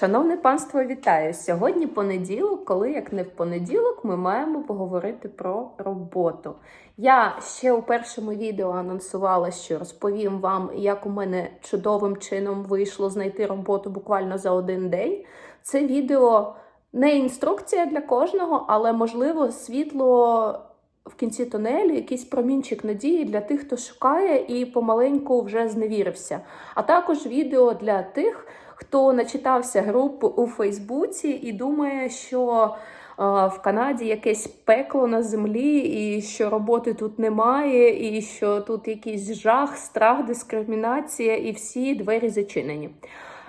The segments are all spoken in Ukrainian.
Шановне панство, вітаю! Сьогодні понеділок, коли як не в понеділок, ми маємо поговорити про роботу. Я ще у першому відео анонсувала, що розповім вам, як у мене чудовим чином вийшло знайти роботу буквально за один день. Це відео не інструкція для кожного, але можливо світло в кінці тунелю, якийсь промінчик надії для тих, хто шукає і помаленьку вже зневірився. А також відео для тих, хто начитався груп у Фейсбуці і думає, що е, в Канаді якесь пекло на землі, і що роботи тут немає, і що тут якийсь жах, страх, дискримінація, і всі двері зачинені.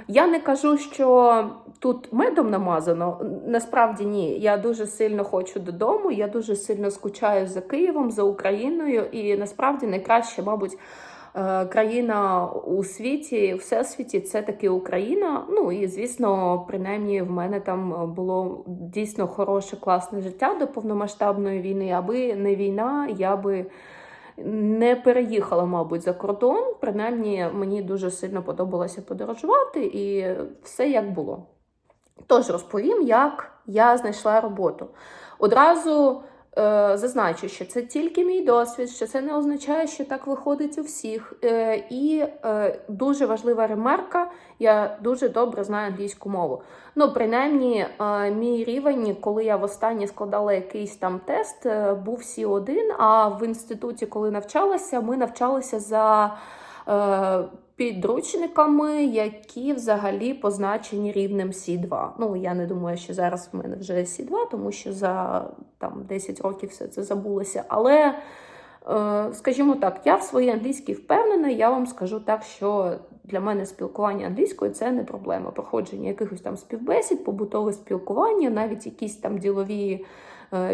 Я не кажу, що тут медом намазано. Насправді ні. Я дуже сильно хочу додому. Я дуже сильно скучаю за Києвом, за Україною, і насправді найкраще, мабуть. Е, Країна у світі, всесвіті це таки Україна. Ну і звісно, принаймні в мене там було дійсно хороше, класне життя до повномасштабної війни. Аби не війна, я би не переїхала, мабуть, за кордон. Принаймні, мені дуже сильно подобалося подорожувати і все як було. Тож розповім, як я знайшла роботу. Одразу е, зазначу, що це тільки мій досвід, що це не означає, що так виходить у всіх. Е, і е, дуже важлива ремарка, я дуже добре знаю англійську мову. Ну, принаймні, е, мій рівень, коли я востаннє складала якийсь там тест, е, був C1, а в інституті, коли навчалася, ми навчалися за. Е, Підручниками, які взагалі позначені рівнем С2. Ну, я не думаю, що зараз в мене вже С2, тому що за там, 10 років все це забулося. Але, е, скажімо так, я в своїй англійській впевнена, я вам скажу так, що для мене спілкування англійською це не проблема. Проходження якихось там співбесід, побутове спілкування, навіть якісь там ділові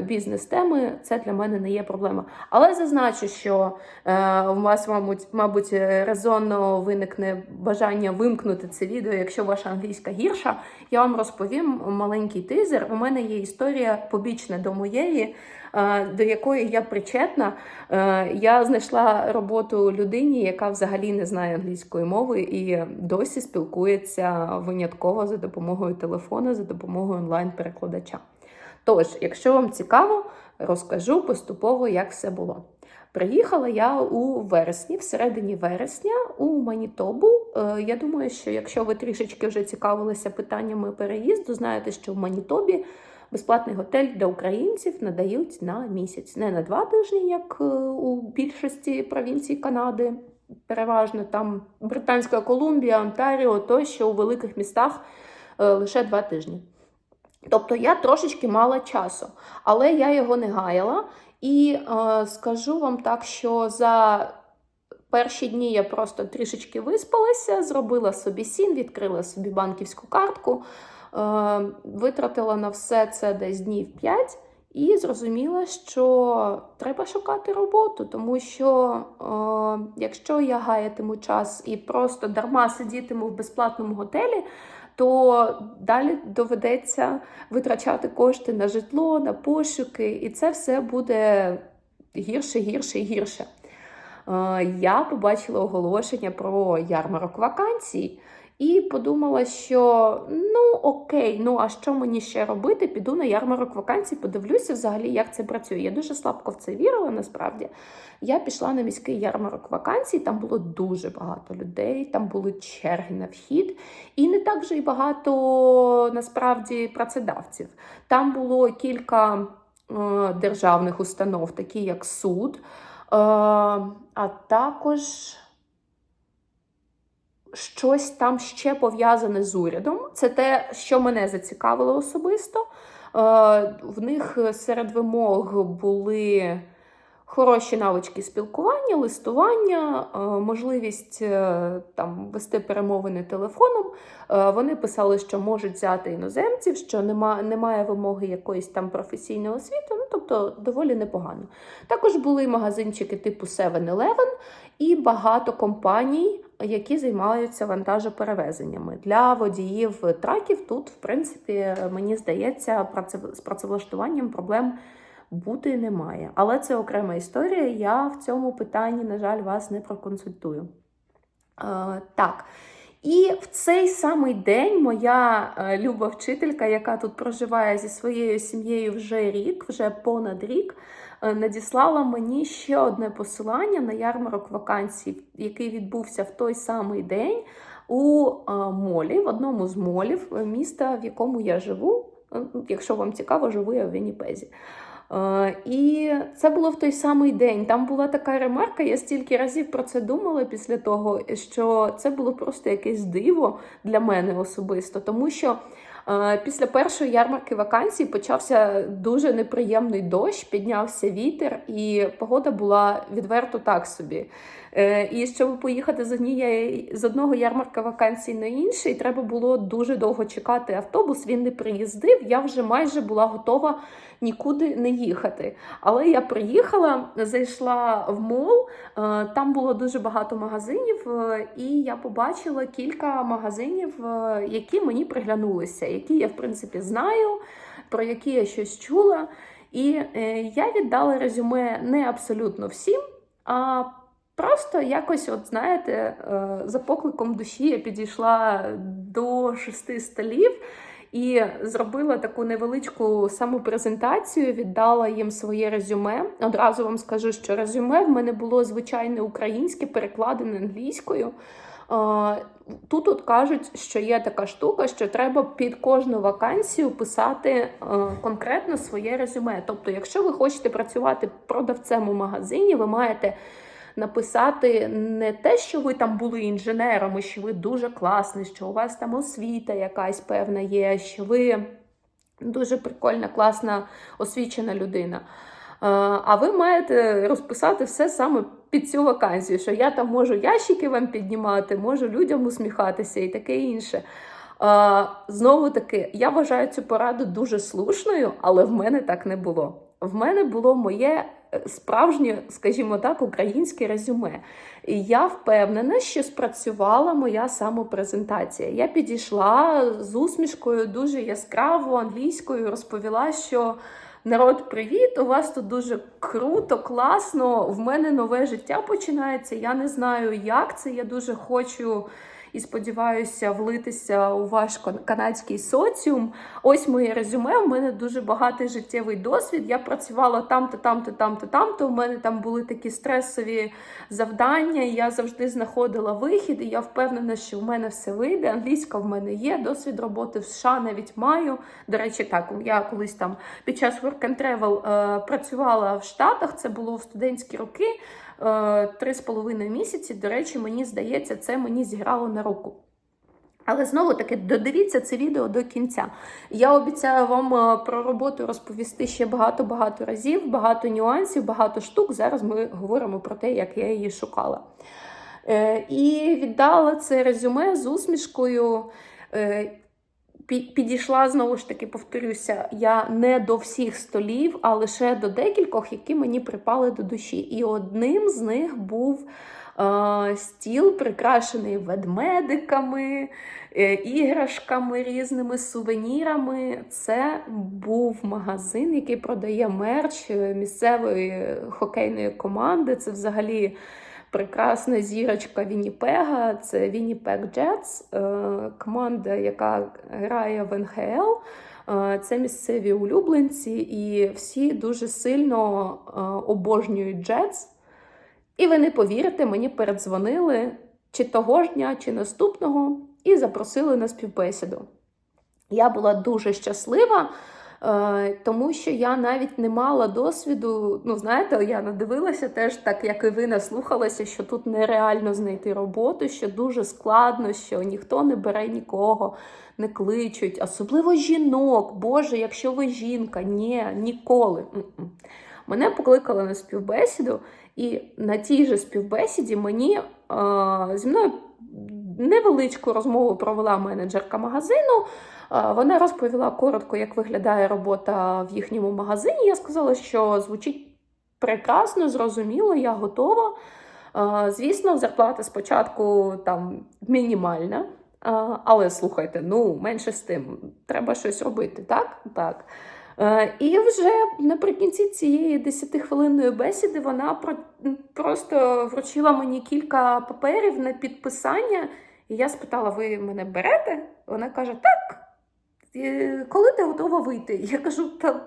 бізнес-теми, це для мене не є проблема. Але зазначу, що е, у вас, мабуть, мабуть, резонно виникне бажання вимкнути це відео, якщо ваша англійська гірша. Я вам розповім маленький тизер. У мене є історія побічна до моєї, е, до якої я причетна. Е, Я знайшла роботу людині, яка взагалі не знає англійської мови і досі спілкується винятково за допомогою телефону, за допомогою онлайн-перекладача. Тож, якщо вам цікаво, розкажу поступово, як все було. Приїхала я у вересні, в середині вересня у Манітобу. Е, Я думаю, що якщо ви трішечки вже цікавилися питаннями переїзду, знаєте, що в Манітобі безплатний готель для українців надають на місяць, не на два тижні, як е, у більшості провінцій Канади. Переважно там Британська Колумбія, Онтаріо, тощо у великих містах е, лише два тижні. Тобто я трошечки мала часу, але я його не гаяла. І е, скажу вам так, що за перші дні я просто трішечки виспалася, зробила собі сін, відкрила собі банківську картку, е, витратила на все це десь днів 5 і зрозуміла, що треба шукати роботу, тому що е, якщо я гаятиму час і просто дарма сидітиму в безплатному готелі, то далі доведеться витрачати кошти на житло, на пошуки, і це все буде гірше, гірше і гірше. Е, Я побачила оголошення про ярмарок вакансій і подумала, що ну окей, ну а що мені ще робити? Піду на ярмарок вакансій, подивлюся взагалі, як це працює. Я дуже слабко в це вірила, насправді. Я пішла на міський ярмарок вакансій, там було дуже багато людей, там були черги на вхід, і не так вже й багато насправді працедавців. Там було кілька е, державних установ, такі як суд, е, а також щось там ще пов'язане з урядом. Це те, що мене зацікавило особисто. Е, В них серед вимог були хороші навички спілкування, листування, е, можливість е, там вести перемовини телефоном. Е, Вони писали, що можуть взяти іноземців, що нема, немає вимоги якоїсь там професійної освіти, ну тобто доволі непогано. Також були магазинчики типу 7-Eleven і багато компаній, які займаються вантажоперевезеннями. Для водіїв траків тут, в принципі, мені здається, з працевлаштуванням проблем бути немає. Але це окрема історія. Я в цьому питанні, на жаль, вас не проконсультую. Е, так. І в цей самий день моя е, люба вчителька, яка тут проживає зі своєю сім'єю вже рік, вже понад рік, е, надіслала мені ще одне посилання на ярмарок вакансій, який відбувся в той самий день у е, молі, в одному з молів міста, в якому я живу. Якщо вам цікаво, живу я в Вінніпезі. Е, І це було в той самий день. Там була така ремарка, я стільки разів про це думала після того, що це було просто якесь диво для мене особисто, тому що. Після першої ярмарки вакансій почався дуже неприємний дощ, піднявся вітер, і погода була відверто так собі. Е, І щоб поїхати з однієї з одного ярмарка вакансій на інший, треба було дуже довго чекати автобус. Він не приїздив. Я вже майже була готова нікуди не їхати. Але я приїхала, зайшла в мол. е, Там було дуже багато магазинів, е, і я побачила кілька магазинів, які мені приглянулися, які я в принципі знаю, про які я щось чула. І е, я віддала резюме не абсолютно всім, а Просто якось, от знаєте, е, за покликом душі я підійшла до шести столів і зробила таку невеличку самопрезентацію, віддала їм своє резюме. Одразу вам скажу, що резюме в мене було звичайне українське, перекладене англійською. Тут от кажуть, що є така штука, що треба під кожну вакансію писати е, конкретно своє резюме. Тобто, якщо ви хочете працювати продавцем у магазині, ви маєте написати не те, що ви там були інженером, і що ви дуже класний, що у вас там освіта якась певна є, що ви дуже прикольна, класна, освічена людина. Е, А ви маєте розписати все саме під цю вакансію, що я там можу ящики вам піднімати, можу людям усміхатися і таке інше. Е, Знову таки, я вважаю цю пораду дуже слушною, але в мене так не було. В мене було моє е, справжнє, скажімо так, українське резюме. І я впевнена, що спрацювала моя самопрезентація. Я підійшла з усмішкою дуже яскраво англійською, розповіла, що народ, привіт! У вас тут дуже круто, класно. В мене нове життя починається. Я не знаю, як це. Я дуже хочу. І сподіваюся влитися у ваш кан- канадський соціум. Ось моє резюме. У мене дуже багатий життєвий досвід. Я працювала там-то, там-то, там-то, там-то. У мене там були такі стресові завдання. і Я завжди знаходила вихід, і я впевнена, що в мене все вийде. Англійська в мене є, досвід роботи в США навіть маю. До речі, так я колись там під час work and travel е, працювала в Штатах. Це було в студентські роки. Е, Три з половиною місяці. До речі, мені здається, це мені зіграло на руку. Але знову таки додивіться це відео до кінця. Я обіцяю вам е, про роботу розповісти ще багато-багато разів, багато нюансів, багато штук. Зараз ми говоримо про те, як я її шукала. Е, І віддала це резюме з усмішкою. Пі- Підійшла знову ж таки, повторюся, я не до всіх столів, а лише до декількох, які мені припали до душі. І одним з них був е, стіл, прикрашений ведмедиками, е, іграшками, різними сувенірами. Це був магазин, який продає мерч е, місцевої хокейної команди. Це взагалі прекрасна зірочка Вінніпега. Це Вінніпег Джетс, е, команда, яка грає в НХЛ. Е, Це місцеві улюбленці, і всі дуже сильно е, обожнюють Джетс. І ви не повірите, мені передзвонили чи того ж дня, чи наступного, і запросили на співбесіду. Я була дуже щаслива, тому що я навіть не мала досвіду. Ну, знаєте, я надивилася теж, так як і ви наслухалася, що тут нереально знайти роботу, що дуже складно, що ніхто не бере нікого, не кличуть, особливо жінок. Боже, якщо ви жінка, ні, ніколи. Мене покликали на співбесіду, і на тій же співбесіді мені е, зі мною невеличку розмову провела менеджерка магазину. Е, Вона розповіла коротко, як виглядає робота в їхньому магазині. Я сказала, що звучить прекрасно, зрозуміло, я готова. Е, Звісно, зарплата спочатку там мінімальна. Е, Але слухайте, ну менше з тим, треба щось робити, так? Так. І вже наприкінці цієї 10-хвилинної бесіди вона про- просто вручила мені кілька паперів на підписання І я спитала: ви мене берете? Вона каже: Так. «Е, Коли ти готова вийти? Я кажу, та,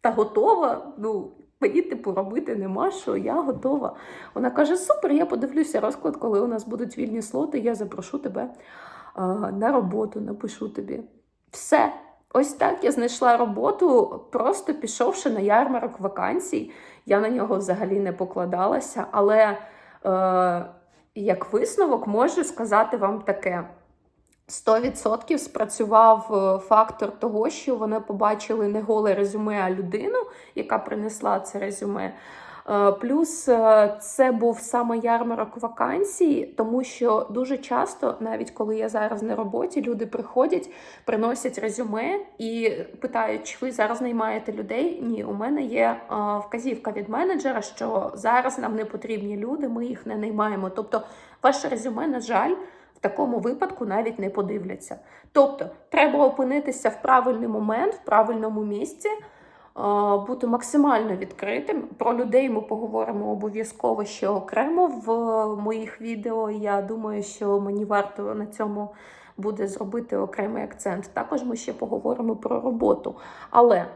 та готова. Ну, мені типу робити нема що, я готова. Вона каже: Супер, я подивлюся розклад, коли у нас будуть вільні слоти, я запрошу тебе а, на роботу, напишу тобі. Все. Ось так я знайшла роботу, просто пішовши на ярмарок вакансій. Я на нього взагалі не покладалася, але е, як висновок можу сказати вам таке. 100% спрацював е, фактор того, що вони побачили не голе резюме, а людину, яка принесла це резюме. Е, Плюс е, це був саме ярмарок вакансій, тому що дуже часто, навіть коли я зараз на роботі, люди приходять, приносять резюме і питають, чи ви зараз наймаєте людей. Ні, у мене є е, вказівка від менеджера, що зараз нам не потрібні люди, ми їх не наймаємо. Тобто, ваше резюме, на жаль, в такому випадку навіть не подивляться. Тобто, треба опинитися в правильний момент, в правильному місці бути максимально відкритим. Про людей ми поговоримо обов'язково ще окремо в моїх відео. Я думаю, що мені варто на цьому буде зробити окремий акцент. Також ми ще поговоримо про роботу. Але е,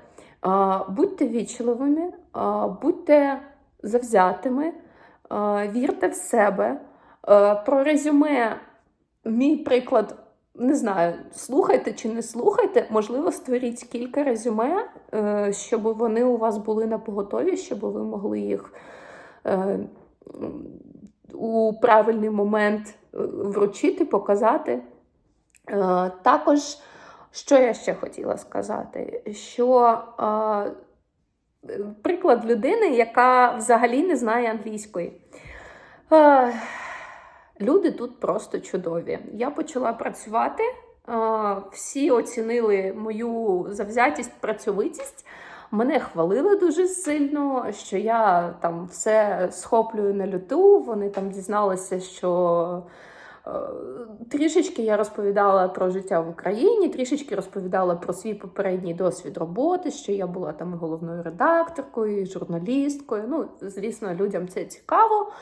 будьте вічливими, е, будьте завзятими, е, вірте в себе. Е, Про резюме, мій приклад не знаю, слухайте чи не слухайте, можливо, створіть кілька резюме, е, щоб вони у вас були на поготові, щоб ви могли їх е, у правильний момент е, вручити, показати. Також, що я ще хотіла сказати, що приклад людини, яка взагалі не знає англійської. Люди тут просто чудові. Я почала працювати, всі оцінили мою завзятість, працьовитість. Мене хвалили дуже сильно, що я там все схоплюю на люту. Вони там дізналися, що е, трішечки я розповідала про життя в Україні, трішечки розповідала про свій попередній досвід роботи, що я була там головною редакторкою, журналісткою. Ну, звісно, людям це цікаво.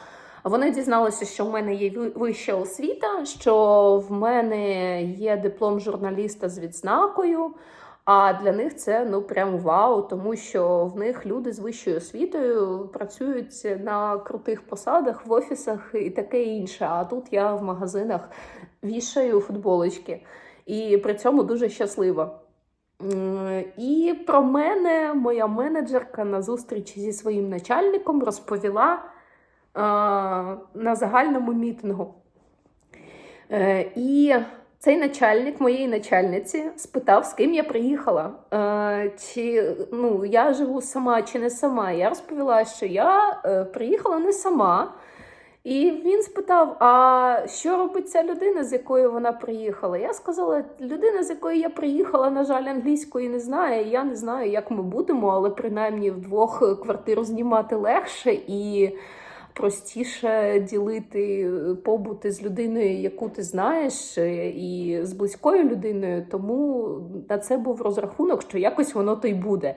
Вони дізналися, що в мене є вища освіта, що в мене є диплом журналіста з відзнакою. А для них це ну прям вау, тому що в них люди з вищою освітою працюють на крутих посадах в офісах і таке інше. А тут я в магазинах вішаю футболочки і при цьому дуже щаслива. І про мене моя менеджерка на зустрічі зі своїм начальником розповіла на загальному мітингу. Е, І цей начальник моєї начальниці спитав, з ким я приїхала. Е, Чи ну, я живу сама чи не сама. Я розповіла, що я е, приїхала не сама. І він спитав: а що робить ця людина, з якою вона приїхала? Я сказала: людина, з якою я приїхала, на жаль, англійської не знає. Я не знаю, як ми будемо, але принаймні вдвох квартиру знімати легше і простіше ділити побути з людиною, яку ти знаєш, е, і з близькою людиною. Тому на це був розрахунок, що якось воно то й буде.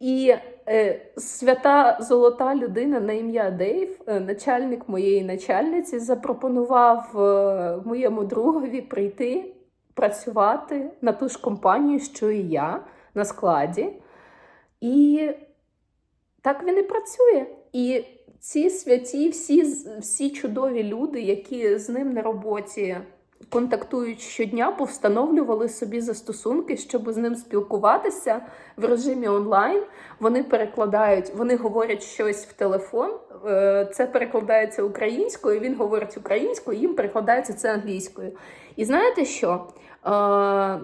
І е, свята золота людина на ім'я Дейв, е, начальник моєї начальниці, запропонував е, моєму другові прийти працювати на ту ж компанію, що і я на складі. І так він і працює. І ці святі, всі, всі чудові люди, які з ним на роботі контактують щодня, повстановлювали собі застосунки, щоб з ним спілкуватися в режимі онлайн. Вони перекладають, вони говорять щось в телефон. е, Це перекладається українською, він говорить українською, їм перекладається це англійською. І знаєте що? Е,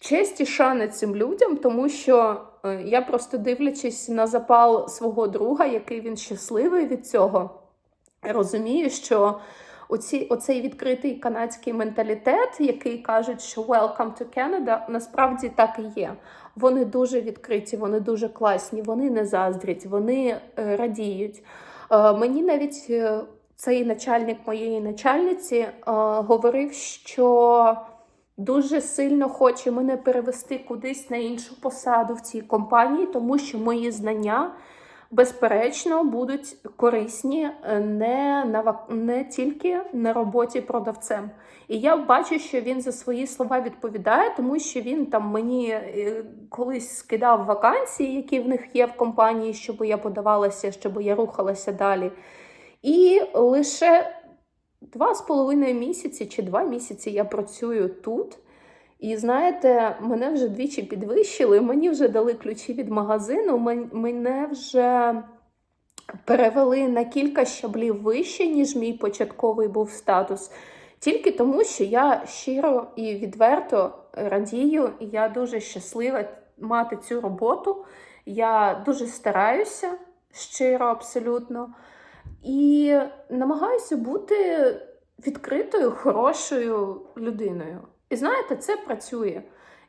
Честь і шана цим людям, тому що я просто дивлячись на запал свого друга, який він щасливий від цього, розумію, що оці, оцей відкритий канадський менталітет, який кажуть, що welcome to Canada, насправді так і є. Вони дуже відкриті, вони дуже класні, вони не заздрять, вони е, радіють. Е, мені навіть е, цей начальник моєї начальниці е, говорив, що дуже сильно хоче мене перевести кудись на іншу посаду в цій компанії, тому що мої знання безперечно, будуть корисні е, не, на, не тільки на роботі продавцем. І я бачу, що він за свої слова відповідає, тому що він там мені е, колись скидав вакансії, які в них є в компанії, щоб я подавалася, щоб я рухалася далі. І лише два з половиною місяці чи два місяці я працюю тут. І знаєте, мене вже двічі підвищили, мені вже дали ключі від магазину, мене вже перевели на кілька щаблів вище, ніж мій початковий був статус. Тільки тому, що я щиро і відверто радію, і я дуже щаслива мати цю роботу. Я дуже стараюся щиро, абсолютно. І намагаюся бути відкритою, хорошою людиною. І знаєте, це працює.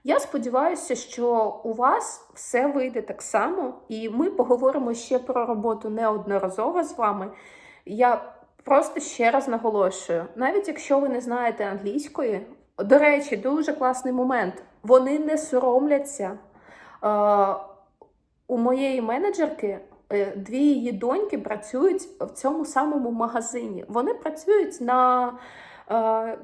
Я сподіваюся, що у вас все вийде так само, і ми поговоримо ще про роботу неодноразово з вами. Я просто ще раз наголошую: навіть якщо ви не знаєте англійської, до речі, дуже класний момент. Вони не соромляться. Е, у моєї менеджерки дві її доньки працюють в цьому самому магазині. Вони працюють на е,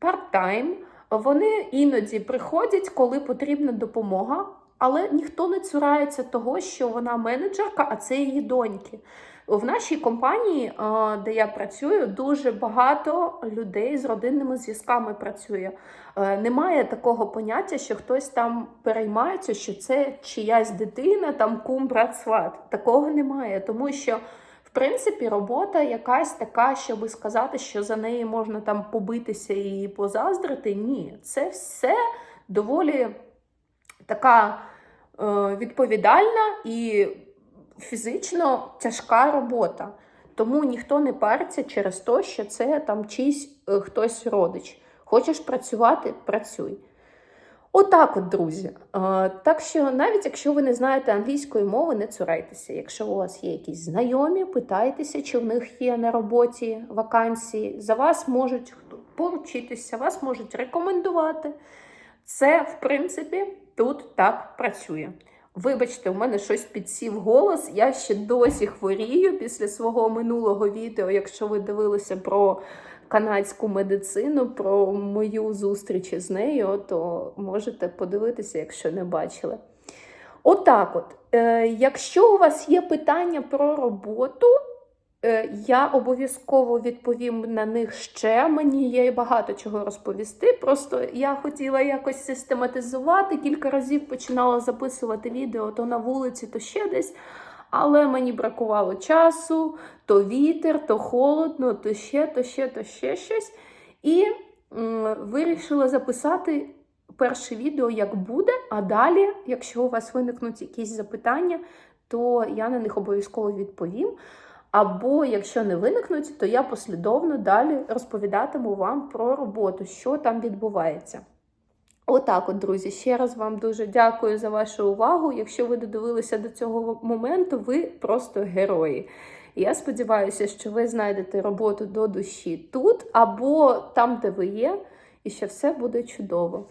парт-тайм. Вони іноді приходять, коли потрібна допомога, але ніхто не цурається того, що вона менеджерка, а це її доньки. В нашій компанії, е, де я працюю, дуже багато людей з родинними зв'язками працює. Е, Немає такого поняття, що хтось там переймається, що це чиясь дитина, там кум, брат, сват. Такого немає, тому що. В принципі, робота якась така, щоб сказати, що за неї можна там побитися і позаздрити. Ні, це все доволі така е, відповідальна і фізично тяжка робота. Тому ніхто не париться через те, що це там чийсь е, хтось родич. Хочеш працювати працюй. Отак, от, друзі. Так що, навіть якщо ви не знаєте англійської мови, не цурайтеся. Якщо у вас є якісь знайомі, питайтеся, чи в них є на роботі вакансії. За вас можуть поручитися, вас можуть рекомендувати. Це, в принципі, тут так працює. Вибачте, у мене щось підсів голос. Я ще досі хворію після свого минулого відео. Якщо ви дивилися про канадську медицину, про мою зустріч з нею, то можете подивитися, якщо не бачили. Отак, от, е, якщо у вас є питання про роботу, я обов'язково відповім на них ще. Мені є багато чого розповісти. Просто я хотіла якось систематизувати. Кілька разів починала записувати відео то на вулиці, то ще десь. Але мені бракувало часу, то вітер, то холодно, то ще, то ще, то ще щось. І м, вирішила записати перше відео, як буде. А далі, якщо у вас виникнуть якісь запитання, то я на них обов'язково відповім. Або якщо не виникнуть, то я послідовно далі розповідатиму вам про роботу, що там відбувається. Отак, от, друзі, ще раз вам дуже дякую за вашу увагу. Якщо ви додивилися до цього моменту, ви просто герої. Я сподіваюся, що ви знайдете роботу до душі тут або там, де ви є, і що все буде чудово.